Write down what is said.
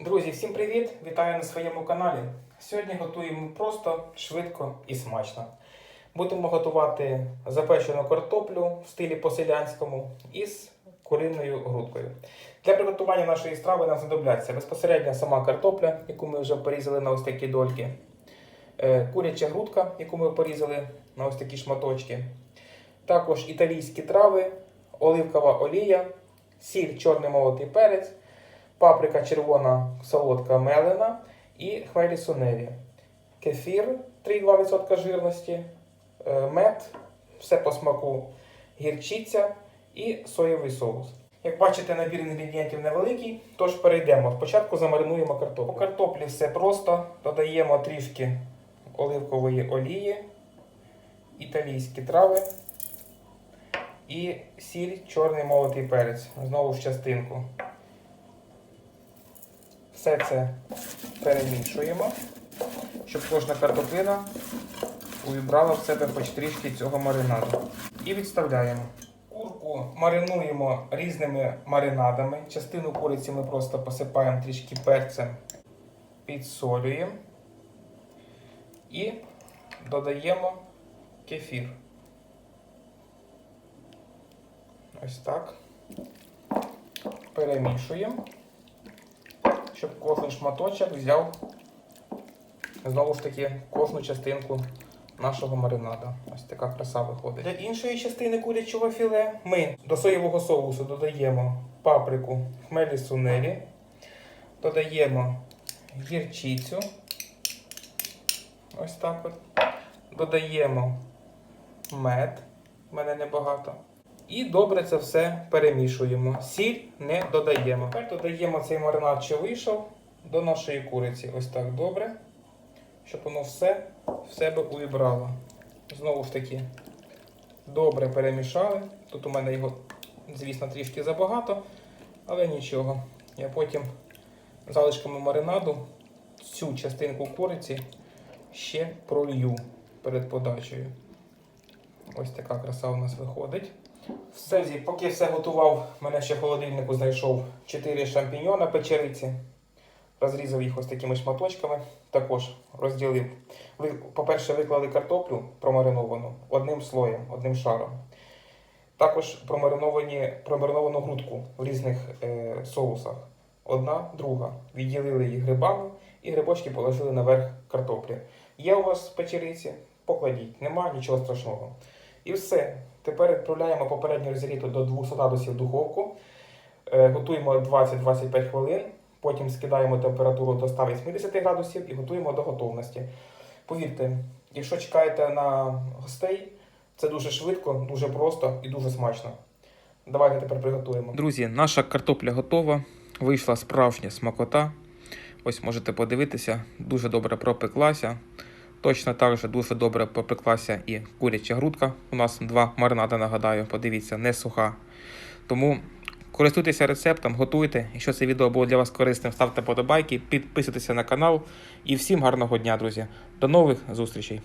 Друзі, всім привіт! Вітаю на своєму каналі. Сьогодні готуємо просто, швидко і смачно. Будемо готувати запечену картоплю в стилі по-селянському із куриною грудкою. Для приготування нашої страви нам знадобляться безпосередньо сама картопля, яку ми вже порізали на ось такі дольки, е, куряча грудка, яку ми порізали на ось такі шматочки, також італійські трави, оливкова олія, сіль, чорний молотий перець паприка червона солодка мелена і хмелі сунелі. Кефір 3,2% жирності, е, мед, все по смаку, гірчиця і соєвий соус. Як бачите, набір інгредієнтів невеликий, тож перейдемо. Спочатку замаринуємо картоплю. По картоплі все просто. Додаємо трішки оливкової олії, італійські трави і сіль, чорний молотий перець. Знову в частинку. Все це перемішуємо, щоб кожна картоплина увібрала в себе хоч трішки цього маринаду. І відставляємо. Курку маринуємо різними маринадами. Частину куриці ми просто посипаємо трішки перцем, підсолюємо і додаємо кефір. Ось так. Перемішуємо щоб кожен шматочок взяв знову ж таки кожну частинку нашого маринада. Ось така краса виходить. Для іншої частини курячого філе ми до соєвого соусу додаємо паприку хмелі сунелі, додаємо гірчицю. Ось так от. Додаємо мед, в мене небагато. І добре це все перемішуємо. Сіль не додаємо. Тепер додаємо цей маринад, що вийшов, до нашої куриці. Ось так добре. Щоб воно все в себе увібрало. Знову ж таки, добре перемішали. Тут у мене його, звісно, трішки забагато, але нічого. Я потім залишками маринаду цю частинку куриці ще пролью перед подачею. Ось така краса у нас виходить. Все, зі- поки все готував, в мене ще в холодильнику знайшов 4 шампіньона печериці. Розрізав їх ось такими шматочками. Також розділив. По-перше, виклали картоплю промариновану одним слоєм, одним шаром. Також промариновані, промариновану грудку в різних е, соусах. Одна, друга. Відділили їх грибами і грибочки положили наверх картоплі. Є у вас печериці? Покладіть, нема нічого страшного. І все. Тепер відправляємо попередньо розігріту до 200 градусів духовку. Е, Готуємо 20-25 хвилин. Потім скидаємо температуру до 180 градусів і готуємо до готовності. Повірте, якщо чекаєте на гостей, це дуже швидко, дуже просто і дуже смачно. Давайте тепер приготуємо. Друзі, наша картопля готова. Вийшла справжня смакота. Ось можете подивитися, дуже добре пропеклася. Точно так же дуже добре попеклася і куряча грудка. У нас два маринада, нагадаю, подивіться, не суха. Тому користуйтеся рецептом, готуйте. Якщо це відео було для вас корисним, ставте подобайки, підписуйтеся на канал. І всім гарного дня, друзі. До нових зустрічей!